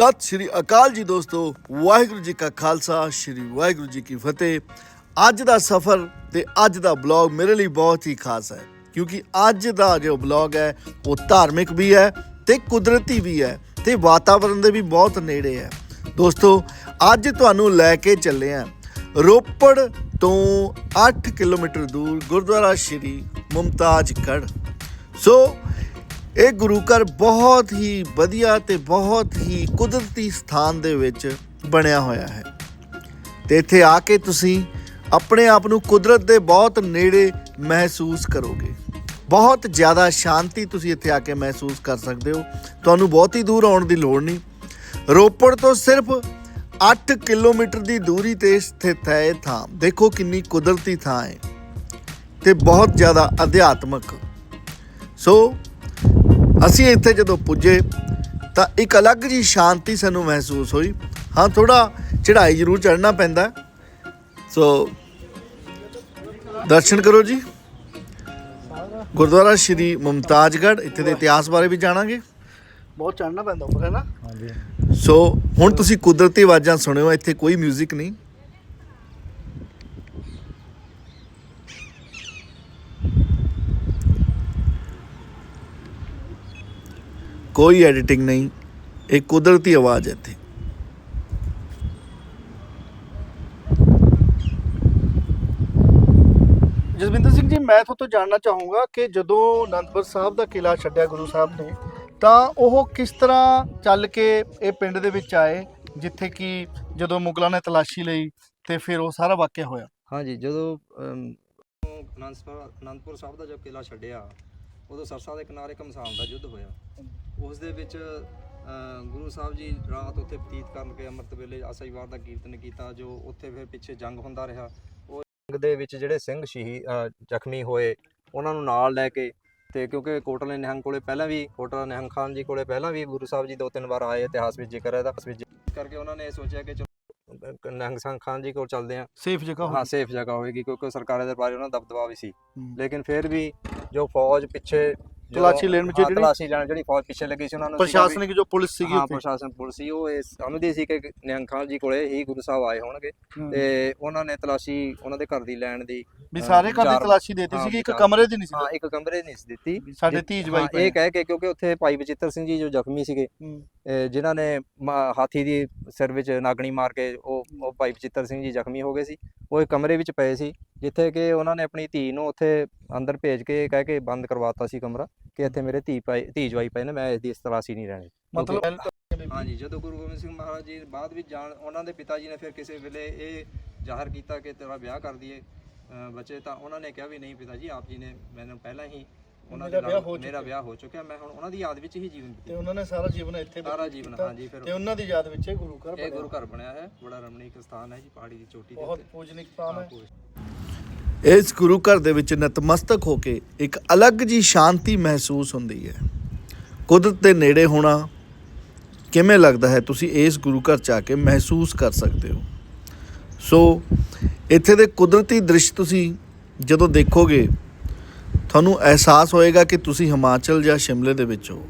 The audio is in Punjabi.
ਸਤਿ ਸ਼੍ਰੀ ਅਕਾਲ ਜੀ ਦੋਸਤੋ, ਵਾਹਿਗੁਰੂ ਜੀ ਕਾ ਖਾਲਸਾ, ਸ਼੍ਰੀ ਵਾਹਿਗੁਰੂ ਜੀ ਕੀ ਫਤਿਹ। ਅੱਜ ਦਾ ਸਫ਼ਰ ਤੇ ਅੱਜ ਦਾ ਬਲੌਗ ਮੇਰੇ ਲਈ ਬਹੁਤ ਹੀ ਖਾਸ ਹੈ, ਕਿਉਂਕਿ ਅੱਜ ਦਾ ਜੋ ਬਲੌਗ ਹੈ, ਉਹ ਧਾਰਮਿਕ ਵੀ ਹੈ ਤੇ ਕੁਦਰਤੀ ਵੀ ਹੈ ਤੇ ਵਾਤਾਵਰਣ ਦੇ ਵੀ ਬਹੁਤ ਨੇੜੇ ਹੈ। ਦੋਸਤੋ, ਅੱਜ ਤੁਹਾਨੂੰ ਲੈ ਕੇ ਚੱਲੇ ਹਾਂ ਰੋਪੜ ਤੋਂ 8 ਕਿਲੋਮੀਟਰ ਦੂਰ ਗੁਰਦੁਆਰਾ ਸ਼੍ਰੀ ਮੁਮਤਾਜ ਮੁਮਤਾਜਗੜ੍ਹ ਸੋ ਇਹ ਗੁਰੂ ਘਰ ਬਹੁਤ ਹੀ ਵਧੀਆ ਤੇ ਬਹੁਤ ਹੀ ਕੁਦਰਤੀ ਸਥਾਨ ਦੇ ਵਿੱਚ ਬਣਿਆ ਹੋਇਆ ਹੈ। ਤੇ ਇੱਥੇ ਆ ਕੇ ਤੁਸੀਂ ਆਪਣੇ ਆਪ ਨੂੰ ਕੁਦਰਤ ਦੇ ਬਹੁਤ ਨੇੜੇ ਮਹਿਸੂਸ ਕਰੋਗੇ। ਬਹੁਤ ਜ਼ਿਆਦਾ ਸ਼ਾਂਤੀ ਤੁਸੀਂ ਇੱਥੇ ਆ ਕੇ ਮਹਿਸੂਸ ਕਰ ਸਕਦੇ ਹੋ। ਤੁਹਾਨੂੰ ਬਹੁਤ ਹੀ ਦੂਰ ਆਉਣ ਦੀ ਲੋੜ ਨਹੀਂ। ਰੋਪੜ ਤੋਂ ਸਿਰਫ 8 ਕਿਲੋਮੀਟਰ ਦੀ ਦੂਰੀ ਤੇ ਸਥਿਤ ਹੈ ਇਹ ਥਾਂ। ਦੇਖੋ ਕਿੰਨੀ ਕੁਦਰਤੀ ਥਾਂ ਹੈ। ਤੇ ਬਹੁਤ ਜ਼ਿਆਦਾ ਅਧਿਆਤਮਕ। ਸੋ ਅਸੀਂ ਇੱਥੇ ਜਦੋਂ ਪੁੱਜੇ ਤਾਂ ਇੱਕ ਅਲੱਗ ਜੀ ਸ਼ਾਂਤੀ ਸਾਨੂੰ ਮਹਿਸੂਸ ਹੋਈ। ਹਾਂ ਥੋੜਾ ਚੜ੍ਹਾਈ ਜ਼ਰੂਰ ਚੜ੍ਹਨਾ ਪੈਂਦਾ। ਸੋ ਦਰਸ਼ਨ ਕਰੋ ਜੀ। ਗੁਰਦੁਆਰਾ ਸ਼੍ਰੀ ਮੁਮਤਾਜਗੜ੍ਹ ਇੱਥੇ ਦੇ ਇਤਿਹਾਸ ਬਾਰੇ ਵੀ ਜਾਣਾਂਗੇ। ਬਹੁਤ ਚੜਨਾ ਪੈਂਦਾ ਉੱਪਰ ਹੈ ਨਾ? ਹਾਂਜੀ ਸੋ ਹੁਣ ਤੁਸੀਂ ਕੁਦਰਤੀ ਆਵਾਜ਼ਾਂ ਸੁਣਿਓ ਇੱਥੇ ਕੋਈ 뮤직 ਨਹੀਂ। ਕੋਈ ਐਡੀਟਿੰਗ ਨਹੀਂ ਇਹ ਕੁਦਰਤੀ ਆਵਾਜ਼ ਹੈ ਇੱਥੇ। ਜਸਵਿੰਦਰ ਸਿੰਘ ਜੀ ਮੈਂ ਤੁਹਾਡੇ ਤੋਂ ਜਾਣਨਾ ਚਾਹੂੰਗਾ ਕਿ ਜਦੋਂ ਅਨੰਦਪੁਰ ਸਾਹਿਬ ਦਾ ਕਿਲਾ ਛੱਡਿਆ ਗੁਰੂ ਸਾਹਿਬ ਨੇ ਤਾਂ ਉਹ ਕਿਸ ਤਰ੍ਹਾਂ ਚੱਲ ਕੇ ਇਹ ਪਿੰਡ ਦੇ ਵਿੱਚ ਆਏ ਜਿੱਥੇ ਕਿ ਜਦੋਂ ਮੁਗਲਾਂ ਨੇ ਤਲਾਸ਼ੀ ਲਈ ਤੇ ਫਿਰ ਉਹ ਸਾਰਾ ਵਾਕਿਆ ਹੋਇਆ? ਹਾਂਜੀ ਜਦੋਂ ਅਨੰਦਪੁਰ ਅਨੰਦਪੁਰ ਸਾਹਿਬ ਦਾ ਜੋ ਕਿਲਾ ਛੱਡਿਆ ਉਦੋਂ ਸਰਸਾ ਦੇ ਕਿਨਾਰੇ ਘਮਸਾਨ ਦਾ ਯੁੱਧ ਹੋਇਆ। ਉਸ ਦੇ ਵਿੱਚ ਗੁਰੂ ਸਾਹਿਬ ਜੀ ਰਾਤ ਉੱਥੇ ਬਤੀਤ ਕਰਨ ਕੇ ਅੰਮ੍ਰਿਤ ਵੇਲੇ ਆਸਾਈ ਵਾਰ ਦਾ ਕੀਰਤਨ ਕੀਤਾ, ਜੋ ਉੱਥੇ ਫਿਰ ਪਿੱਛੇ ਜੰਗ ਹੁੰਦਾ ਰਿਹਾ। ਉਹ ਜੰਗ ਦੇ ਵਿੱਚ ਜਿਹੜੇ ਸਿੰਘ ਸ਼ਹੀਦ ਜ਼ਖਮੀ ਹੋਏ, ਉਹਨਾਂ ਨੂੰ ਨਾਲ ਲੈ ਕੇ ਤੇ ਕਿਉਂਕਿ ਕੋਟਲੇ ਨਿਹੰਗ ਕੋਲੇ ਪਹਿਲਾਂ ਵੀ, ਕੋਟਲਾ ਨਿਹੰਗ ਖਾਨ ਜੀ ਕੋਲੇ ਪਹਿਲਾਂ ਵੀ ਗੁਰੂ ਸਾਹਿਬ ਜੀ ਦੋ ਤਿੰਨ ਵਾਰ ਆਏ, ਇਤਿਹਾਸ ਵਿੱਚ ਜ਼ਿਕਰ ਹੈ ਦਾ ਇਸ ਕਰਕੇ ਉਹਨਾਂ ਨੇ ਇਹ ਸੋਚਿਆ ਕਿ ਨਿਹੰਗ ਸਿੰਘ ਖਾਨ ਜੀ ਕੋਲ ਚੱਲਦੇ ਆ। ਸੇਫ ਜਗ੍ਹਾ ਹਾਂ ਸੇਫ ਜਗ੍ਹਾ ਹੋਏਗੀ ਕਿਉਂਕਿ ਸਰਕਾਰਾਂ ਦੇ ਦਰਬਾਰ ਉਹਨਾਂ ਦਾ ਦਬਦਬਾ ਵੀ ਸੀ। ਲੇਕਿਨ ਫਿਰ ਵੀ ਜੋ ਫੌਜ ਪਿੱਛੇ ਤਲਾਸ਼ੀ ਲੈਣ ਵਿੱਚ ਹਾਂ, ਜਿਹੜੀ- ਤਲਾਸ਼ੀ ਲੈਣ ਜਿਹੜੀ ਫੌਜ ਪਿੱਛੇ ਲੱਗੀ ਸੀ ਉਹਨਾਂ ਨੂੰ ਪ੍ਰਸ਼ਾਸਨਿਕ ਜੋ ਪੁਲਿਸ ਸੀਗੀ ਹਾਂ ਪ੍ਰਸ਼ਾਸਨ ਪੁਲਿਸ ਸੀ ਉਹ ਇਹ ਸਮਝਦੇ ਸੀ ਕਿ ਨਿਹੰਗ ਖਾਨ ਜੀ ਕੋਲੇ ਹੀ ਗੁਰੂ ਸਾਹਿਬ ਆਏ ਹੋਣਗੇ। ਹੂੰ। ਤੇ ਉਹਨਾਂ ਨੇ ਤਲਾਸ਼ੀ ਉਹਨਾਂ ਦੇ ਘਰ ਦੀ ਲੈਣ ਦੀ ਵੀ ਹਾਂ, ਸਾਰੇ ਘਰ ਦੀ ਤਲਾਸ਼ੀ ਦੇਤੀ ਹਾਂ, ਸੀਗੀ ਇੱਕ ਕਮਰੇ ਦੀ ਨਹੀਂ ਹਾਂ ਸੀ ਇੱਕ ਕਮਰੇ ਨਹੀਂ ਸੀ ਦਿੱਤੀ। ਸਾਡੇ ਜਿ- ਧੀ ਜਵਾਈ ਹਾਂ, ਪਏ ਇਹ ਕਹਿ ਕੇ ਕਿਉਂਕਿ ਉੱਥੇ ਭਾਈ ਬਚਿੱਤਰ ਸਿੰਘ ਜੀ ਜੋ ਜ਼ਖਮੀ ਸੀਗੇ ਹੂੰ। ਜਿਨ੍ਹਾਂ ਨੇ ਹਾਥੀ ਦੀ ਸਿਰ ਵਿੱਚ ਨਾਗਣੀ ਮਾਰ ਕੇ ਉਹ ਉਹ ਭਾਈ ਬਚਿੱਤਰ ਸਿੰਘ ਜੀ ਜ਼ਖਮੀ ਹੋ ਗਏ ਸੀ। ਉਹ ਇੱਕ ਕਮਰੇ ਵਿੱਚ ਪਏ ਸੀ। ਜਿੱਥੇ ਕਿ ਉਹਨਾਂ ਨੇ ਆਪਣੀ ਧੀ ਨੂੰ ਉੱਥੇ ਅੰਦਰ ਭੇਜ ਕੇ ਕਹਿ ਕੇ ਬੰਦ ਕਰਵਾਤਾ ਸੀ ਕਮਰਾ ਕਿ ਇੱਥੇ ਮੇਰੇ ਧੀ ਭਾਈ ਧੀ ਜਵਾਈ ਪਏ ਨੇ ਮੈਂ ਇਸ ਦੀ ਇਸ ਤਲਾਸ਼ੀ ਨਹੀਂ ਰਹਿਣੀ। ਮਤਲਬ ਹਾਂਜੀ ਜਦੋਂ ਗੁਰੂ ਗੋਬਿੰਦ ਸਿੰਘ ਮਹਾਰਾਜ ਜੀ ਬਾਅਦ ਵਿੱਚ ਜਾਣ ਉਹਨਾਂ ਦੇ ਪਿਤਾ ਜੀ ਨੇ ਫਿਰ ਕਿਸੇ ਵੇਲੇ ਇਹ ਜ਼ਾਹਰ ਕੀਤਾ ਕਿ ਤੇਰਾ ਵਿਆਹ ਕਰ ਦਈਏ ਬੱਚੇ ਤਾਂ ਉਹਨਾਂ ਨੇ ਕਿਹਾ ਵੀ ਨਹੀਂ ਪਿਤਾ ਜੀ ਆਪ ਜੀ ਨੇ ਮੈਨੂੰ ਪਹਿਲਾਂ ਹੀ ਉਹਨਾਂ ਦੇ ਨਾਲ ਮੇਰਾ। ਵਿਆਹ ਹੋ ਚੁੱਕਿਆ ਮੈਂ ਹੁਣ ਉਹਨਾਂ ਦੀ ਯਾਦ ਵਿੱਚ ਹੀ ਜੀਵਨ ਤੇ ਉਹਨਾਂ ਨੇ ਸਾਰਾ ਜੀਵਨ ਇੱਥੇ ਸਾਰਾ ਜੀਵਨ ਹਾਂਜੀ ਫਿਰ ਤੇ ਉਹਨਾਂ ਦੀ ਯਾਦ ਵਿੱਚ ਇਹ ਗੁਰੂ ਘਰ ਇਹ ਬਣਿਆ। ਗੁਰੂ ਘਰ ਬਣਿਆ ਹੈ ਬੜਾ ਰਮਣੀਕ ਸਥਾਨ ਹੈ ਜੀ ਪਹਾੜੀ ਦੀ ਚੋਟੀ ਦੇ ਬਹੁਤ ਪੂਜਨਿਕ ਸਥਾਨ ਹਾਂ, ਇਸ ਗੁਰੂ ਘਰ ਦੇ ਵਿੱਚ ਨਤਮਸਤਕ ਹੋ ਕੇ ਇੱਕ ਅਲੱਗ ਜੀ ਸ਼ਾਂਤੀ ਮਹਿਸੂਸ ਹੁੰਦੀ ਹੈ। ਕੁਦਰਤ ਦੇ ਨੇੜੇ ਹੋਣਾ ਕਿਵੇਂ ਲੱਗਦਾ ਹੈ? ਤੁਸੀਂ ਇਸ ਗੁਰੂ ਘਰ ਚ ਆ ਕੇ ਮਹਿਸੂਸ ਕਰ ਸਕਦੇ ਹੋ। ਸੋ, ਇੱਥੇ ਦੇ ਕੁਦਰਤੀ ਦ੍ਰਿਸ਼ ਤੁਸੀਂ ਜਦੋਂ ਦੇਖੋਗੇ, ਤੁਹਾਨੂੰ ਅਹਿਸਾਸ ਹੋਏਗਾ ਕਿ ਤੁਸੀਂ ਹਿਮਾਚਲ ਜਾਂ ਸ਼ਿਮਲੇ ਦੇ ਵਿੱਚ ਹੋ।